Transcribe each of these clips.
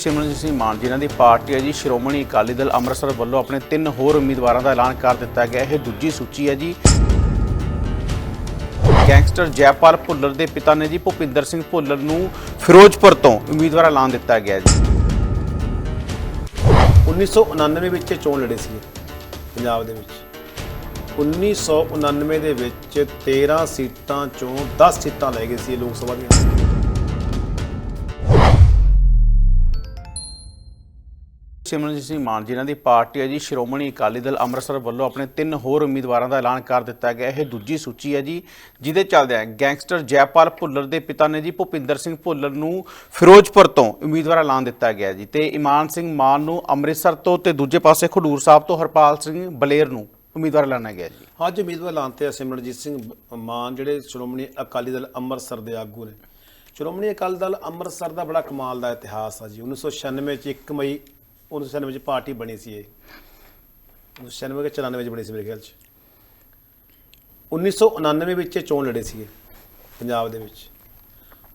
ਸਿਮਰਨਜੀਤ ਸਿੰਘ ਮਾਨ ਜਿਨ੍ਹਾਂ ਦੀ ਪਾਰਟੀ ਹੈ ਜੀ, ਸ਼੍ਰੋਮਣੀ ਅਕਾਲੀ ਦਲ ਅੰਮ੍ਰਿਤਸਰ ਵੱਲੋਂ ਆਪਣੇ ਤਿੰਨ ਹੋਰ ਉਮੀਦਵਾਰਾਂ ਦਾ ਐਲਾਨ ਕਰ ਦਿੱਤਾ ਗਿਆ। ਇਹ ਦੂਜੀ ਸੂਚੀ ਹੈ ਜੀ। ਗੈਂਗਸਟਰ ਜੈਪਾਲ ਭੁੱਲਰ ਦੇ ਪਿਤਾ ਨੇ ਜੀ, ਭੁਪਿੰਦਰ ਸਿੰਘ ਭੁੱਲਰ ਨੂੰ ਫਿਰੋਜ਼ਪੁਰ ਤੋਂ ਉਮੀਦਵਾਰ ਐਲਾਨ ਦਿੱਤਾ ਗਿਆ ਜੀ। 1999 ਵਿੱਚ ਇਹ ਚੋਣ ਲੜੇ ਸੀ, ਪੰਜਾਬ ਦੇ ਵਿੱਚ। 1999 ਦੇ ਵਿੱਚ 13 ਸੀਟਾਂ ਚੋਂ 10 ਸੀਟਾਂ ਲੈ ਗਏ ਸੀ ਲੋਕ ਸਭਾ ਦੀਆਂ। ਸਿਮਰਨਜੀਤ ਸਿੰਘ ਮਾਨ ਜਿਨ੍ਹਾਂ ਦੀ ਪਾਰਟੀ ਹੈ ਜੀ, ਸ਼੍ਰੋਮਣੀ ਅਕਾਲੀ ਦਲ ਅੰਮ੍ਰਿਤਸਰ ਵੱਲੋਂ ਆਪਣੇ ਤਿੰਨ ਹੋਰ ਉਮੀਦਵਾਰਾਂ ਦਾ ਐਲਾਨ ਕਰ ਦਿੱਤਾ ਗਿਆ। ਇਹ ਦੂਜੀ ਸੂਚੀ ਹੈ ਜੀ, ਜਿਹਦੇ ਚੱਲਦਿਆਂ ਗੈਂਗਸਟਰ ਜੈਪਾਲ ਭੁੱਲਰ ਦੇ ਪਿਤਾ ਨੇ ਜੀ, ਭੁਪਿੰਦਰ ਸਿੰਘ ਭੁੱਲਰ ਨੂੰ ਫਿਰੋਜ਼ਪੁਰ ਤੋਂ ਉਮੀਦਵਾਰ ਐਲਾਨ ਦਿੱਤਾ ਗਿਆ ਜੀ। ਤੇ ਇਮਾਨ ਸਿੰਘ ਮਾਨ ਨੂੰ ਅੰਮ੍ਰਿਤਸਰ ਤੋਂ ਤੇ ਦੂਜੇ ਪਾਸੇ ਖਡੂਰ ਸਾਹਿਬ ਤੋਂ ਹਰਪਾਲ ਸਿੰਘ ਬਲੇਰ ਨੂੰ ਉਮੀਦਵਾਰ ਐਲਾਨਿਆ ਗਿਆ ਜੀ। ਅੱਜ ਉਮੀਦਵਾਰ ਲਾਂਤੇ ਆ ਸਿਮਰਨਜੀਤ ਸਿੰਘ ਮਾਨ, ਜਿਹੜੇ ਸ਼੍ਰੋਮਣੀ ਅਕਾਲੀ ਦਲ ਅੰਮ੍ਰਿਤਸਰ ਦੇ ਆਗੂ ਨੇ। ਸ਼੍ਰੋਮਣੀ ਅਕਾਲੀ ਦਲ ਅੰਮ੍ਰਿਤਸਰ ਦਾ ਬੜਾ ਕਮਾਲ ਦਾ ਇਤਿਹਾਸ ਆ ਜੀ। 1996 ਚ 1 ਮਈ 1996 ਚ ਪਾਰਟੀ ਬਣੀ ਸੀ ਇਹ। 1996 ਕਿ 94 ਚ ਬਣੀ ਸੀ ਮੇਰੇ ਖਿਆਲ ਚ। 1999 ਵਿੱਚ ਇਹ ਚੋਣ ਲੜੇ ਸੀ ਪੰਜਾਬ ਦੇ ਵਿੱਚ।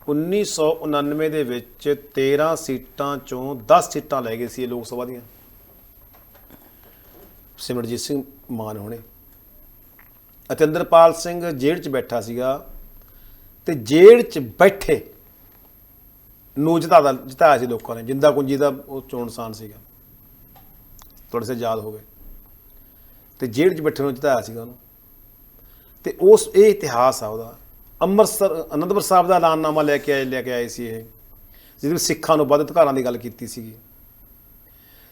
1999 ਦੇ ਵਿੱਚ 13 ਸੀਟਾਂ ਚੋਂ 10 ਸੀਟਾਂ ਲੈ ਗਏ ਸੀ ਇਹ ਲੋਕ ਸਭਾ ਦੀਆਂ। ਸਿਮਰਜੀਤ ਸਿੰਘ ਮਾਨ ਹੋਣੇ। ਅਤਿੰਦਰਪਾਲ ਸਿੰਘ ਜੇਲ੍ਹ 'ਚ ਬੈਠਾ ਸੀਗਾ ਤੇ ਜੇਲ੍ਹ 'ਚ ਬੈਠੇ ਨੂੰ ਜਿਤਾਦਾ, ਜਿਤਾਇਆ ਸੀ ਲੋਕਾਂ ਨੇ, ਜਿੰਦਾ ਕੁੰਜੀ ਦਾ ਉਹ ਚੋਣ ਨਿਸ਼ਾਨ ਸੀਗਾ। ਥੋੜੇ ਸੇ ਯਾਦ ਹੋਵੇ। ਤੇ ਜੇਲ੍ਹ 'ਚ ਬੈਠੇ ਨੂੰ ਜਿਤਾਇਆ ਸੀਗਾ ਉਹਨੂੰ। ਤੇ ਉਸ, ਇਹ ਇਤਿਹਾਸ ਆ ਉਹਦਾ। ਅੰਮ੍ਰਿਤਸਰ, ਅਨੰਦਪੁਰ ਸਾਹਿਬ ਦਾ ਐਲਾਨਨਾਮਾ ਲੈ ਕੇ ਆਏ, ਲੈ ਕੇ ਆਏ ਸੀ ਇਹ। ਜਿਹਦੇ ਵਿੱਚ ਸਿੱਖਾਂ ਨੂੰ ਵੱਧ ਅਧਿਕਾਰਾਂ ਦੀ ਗੱਲ ਕੀਤੀ ਸੀਗੀ।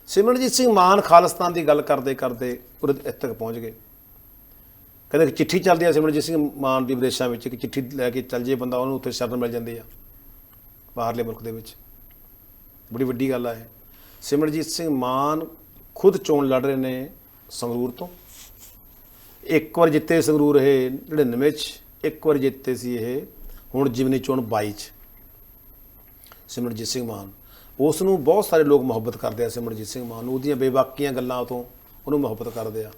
ਸਿਮਰਨਜੀਤ ਸਿੰਘ ਮਾਨ ਖਾਲਿਸਤਾਨ ਦੀ ਗੱਲ ਕਰਦੇ ਕਰਦੇ ਉਰੇ ਇੱਥੇ ਤੱਕ ਪਹੁੰਚ ਗਏ। ਕਹਿੰਦੇ ਕਿ ਚਿੱਠੀ ਚੱਲਦੀ ਆ ਸਿਮਰਨਜੀਤ ਸਿੰਘ ਮਾਨ ਦੀ ਵਿਦੇਸ਼ਾਂ ਵਿੱਚ ਕਿ ਚਿੱਠੀ ਲੈ ਕੇ ਚੱਲ ਜੇ ਬੰਦਾ, ਉਹਨੂੰ ਉੱਥੇ ਸ਼ਰਨ ਮਿਲ ਜਾਂਦੀ ਆ। ਬਾਹਰਲੇ ਮੁਲਕ ਦੇ ਵਿੱਚ। ਬੜੀ ਵੱਡੀ ਗੱਲ ਆ ਇਹ। ਸਿਮਰਜੀਤ ਸਿੰਘ ਮਾਨ ਖੁਦ ਚੋਣ ਲੜ ਰਹੇ ਨੇ ਸੰਗਰੂਰ ਤੋਂ। ਇੱਕ ਵਾਰ ਜਿੱਤੇ ਸੰਗਰੂਰ ਇਹ 99 ਚ, ਇੱਕ ਵਾਰ ਜਿੱਤੇ ਸੀ ਇਹ ਹੁਣ ਜਿਮਨੀ ਚੋਣ 22 ਚ। ਸਿਮਰਜੀਤ ਸਿੰਘ ਮਾਨ। ਉਸ ਨੂੰ ਬਹੁਤ ਸਾਰੇ ਲੋਕ ਮੁਹੱਬਤ ਕਰਦੇ ਆ ਸਿਮਰਨਜੀਤ ਸਿੰਘ ਮਾਨ ਨੂੰ। ਉਹਦੀਆਂ ਬੇਬਾਕੀਆਂ ਗੱਲਾਂ ਤੋਂ ਉਹਨੂੰ ਮੁਹੱਬਤ ਕਰਦੇ ਆ।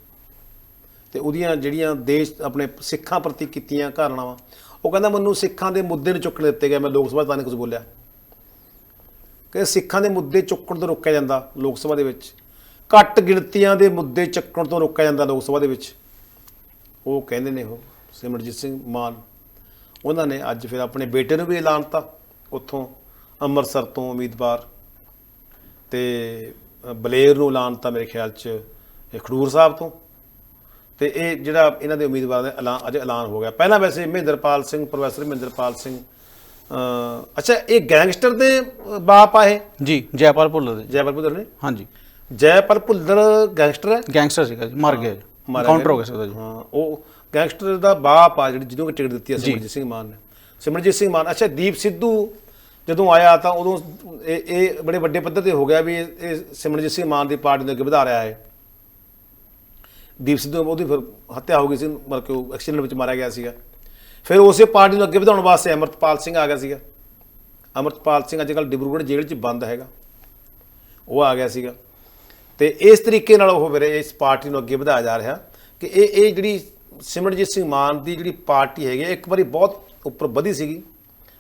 ਤੇ ਉਹਦੀਆਂ ਜਿਹੜੀਆਂ ਦੇਸ਼ ਆਪਣੇ ਸਿੱਖਾਂ ਪ੍ਰਤੀ ਕੀਤੀਆਂ ਘਾਰਨਾਵਾਂ ਉਹ ਕਹਿੰਦਾ ਮੈਨੂੰ ਸਿੱਖਾਂ ਦੇ ਮੁੱਦੇ ਨੂੰ ਚੁੱਕਣ ਦਿੱਤੇ ਗਏ। ਮੈਂ ਲੋਕ ਸਭਾ ਤਾਂ ਨਹੀਂ ਕੁਝ ਬੋਲਿਆ। ਕਿ ਸਿੱਖਾਂ ਦੇ ਮੁੱਦੇ ਚੁੱਕਣ ਤੋਂ ਰੋਕਿਆ ਜਾਂਦਾ ਲੋਕ ਸਭਾ ਦੇ ਵਿੱਚ। ਘੱਟ ਗਿਣਤੀਆਂ ਦੇ ਮੁੱਦੇ ਚੱਕਣ ਤੋਂ ਰੋਕਿਆ ਜਾਂਦਾ ਲੋਕ ਸਭਾ ਦੇ ਵਿੱਚ। ਉਹ ਕਹਿੰਦੇ ਨੇ ਉਹ ਸਿਮਰਜੀਤ ਸਿੰਘ ਮਾਨ। ਉਹਨਾਂ ਨੇ ਅੱਜ ਫਿਰ ਆਪਣੇ ਬੇਟੇ ਨੂੰ ਵੀ ਐਲਾਨਤਾ ਉੱਥੋਂ ਅੰਮ੍ਰਿਤਸਰ ਤੋਂ ਉਮੀਦਵਾਰ। ਤੇ ਬਲੇਰ ਨੂੰ ਐਲਾਨਤਾ ਮੇਰੇ ਖਿਆਲ 'ਚ ਇਹ ਖਡੂਰ ਸਾਹਿਬ ਤੋਂ। ਤੇ ਇਹ ਜਿਹੜਾ ਇਹਨਾਂ ਦੇ ਉਮੀਦਵਾਰਾਂ ਦਾ ਐਲਾਨ ਅੱਜ ਐਲਾਨ ਹੋ ਗਿਆ। ਪਹਿਲਾਂ ਵੈਸੇ ਮਹਿੰਦਰਪਾਲ ਸਿੰਘ ਪ੍ਰੋਫੈਸਰ ਮਹਿੰਦਰਪਾਲ ਸਿੰਘ ਅ, ਅੱਛਾ ਇਹ ਗੈਂਗਸਟਰ ਦੇ ਬਾਪ ਆ ਇਹ? ਜੀ ਜੈਪਾਲ ਭੁੱਲਰ ਦੇ। ਜੈਪਾਲ ਭੁੱਲਰ ਨੇ? ਹਾਂਜੀ। ਜੈਪਾਲ ਭੁੱਲਰ ਗੈਂਗਸਟਰ ਹੈ? ਗੈਂਗਸਟਰ ਸੀਗਾ ਜੀ ਮਰ ਗਿਆ ਜੀ। ਮਾਰਿਆ ਕਾਊਂਟਰ। ਹੋ ਗਿਆ ਸੀ ਉਹਦਾ ਜੀ। ਹਾਂ ਉਹ ਗੈਂਗਸਟਰ ਦਾ ਬਾਪ ਆ ਜਿਹੜੀ ਜਿਹਨੂੰ ਕਿ ਟਿਕਟ ਦਿੱਤੀ ਆ ਸਿਮਰਜੀਤ ਸਿੰਘ ਮਾਨ ਨੇ। ਸਿਮਰਜੀਤ ਸਿੰਘ ਮਾਨ ਅੱਛਾ ਦੀਪ ਸਿੱਧੂ ਜਦੋਂ ਆਇਆ ਤਾਂ ਉਦੋਂ ਇਹ ਇਹ ਬੜੇ ਵੱਡੇ ਪੱਧਰ ਤੇ ਹੋ ਗਿਆ ਵੀ ਇਹ ਇਹ ਸਿਮਰਜੀਤ ਸਿੰਘ ਮਾਨ ਦੀ ਪਾਰਟੀ ਨੂੰ ਅੱਗੇ ਵਧਾ ਰਿਹਾ ਹੈ। ਦੀਪ ਸਿੱਧੂ ਉਹਦੀ ਫਿਰ ਹੱਤਿਆ ਹੋ ਗਈ ਸੀ ਮਤਲਬ ਕਿ ਉਹ ਐਕਸੀਡੈਂਟ ਵਿੱਚ ਮਾਰਿਆ ਗਿਆ ਸੀਗਾ। ਫਿਰ ਉਸੇ ਪਾਰਟੀ ਨੂੰ ਅੱਗੇ ਵਧਾਉਣ ਵਾਸਤੇ ਅਮਰਤਪਾਲ ਸਿੰਘ ਆ ਗਿਆ ਸੀਗਾ। ਅਮਰਤਪਾਲ ਸਿੰਘ ਅੱਜ ਕੱਲ੍ਹ ਡਿਬਰੂਗੜ੍ਹ ਜੇਲ੍ਹ 'ਚ ਬੰਦ ਹੈਗਾ। ਉਹ ਆ ਗਿਆ ਸੀਗਾ। ਤੇ ਇਸ ਤਰੀਕੇ ਨਾਲ ਉਹ ਫਿਰ ਇਸ ਪਾਰਟੀ ਨੂੰ ਅੱਗੇ ਵਧਾਇਆ ਜਾ ਰਿਹਾ ਕਿ ਇਹ ਇਹ ਜਿਹੜੀ ਸਿਮਰਨਜੀਤ ਸਿੰਘ ਮਾਨ ਦੀ ਜਿਹੜੀ ਪਾਰਟੀ ਹੈਗੀ ਇੱਕ ਵਾਰੀ ਬਹੁਤ ਉੱਪਰ ਵਧੀ ਸੀਗੀ।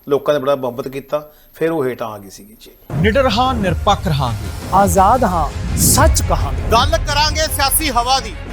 ਲੋਕਾਂ ਨੇ ਬੜਾ ਮੁਹੱਬਤ ਕੀਤਾ ਫਿਰ ਉਹ ਹੇਠਾਂ ਆ ਗਈ ਸੀਗੀ ਜੀ ਨਿਡਰ ਹਾਂ ਨਿਰਪੱਖ ਰਹਾਂਗੇ। ਆਜ਼ਾਦ ਹਾਂ ਸੱਚ ਕਹਾਂਗੇ। ਗੱਲ ਕਰਾਂਗੇ ਸਿਆਸੀ ਹਵਾ ਦੀ।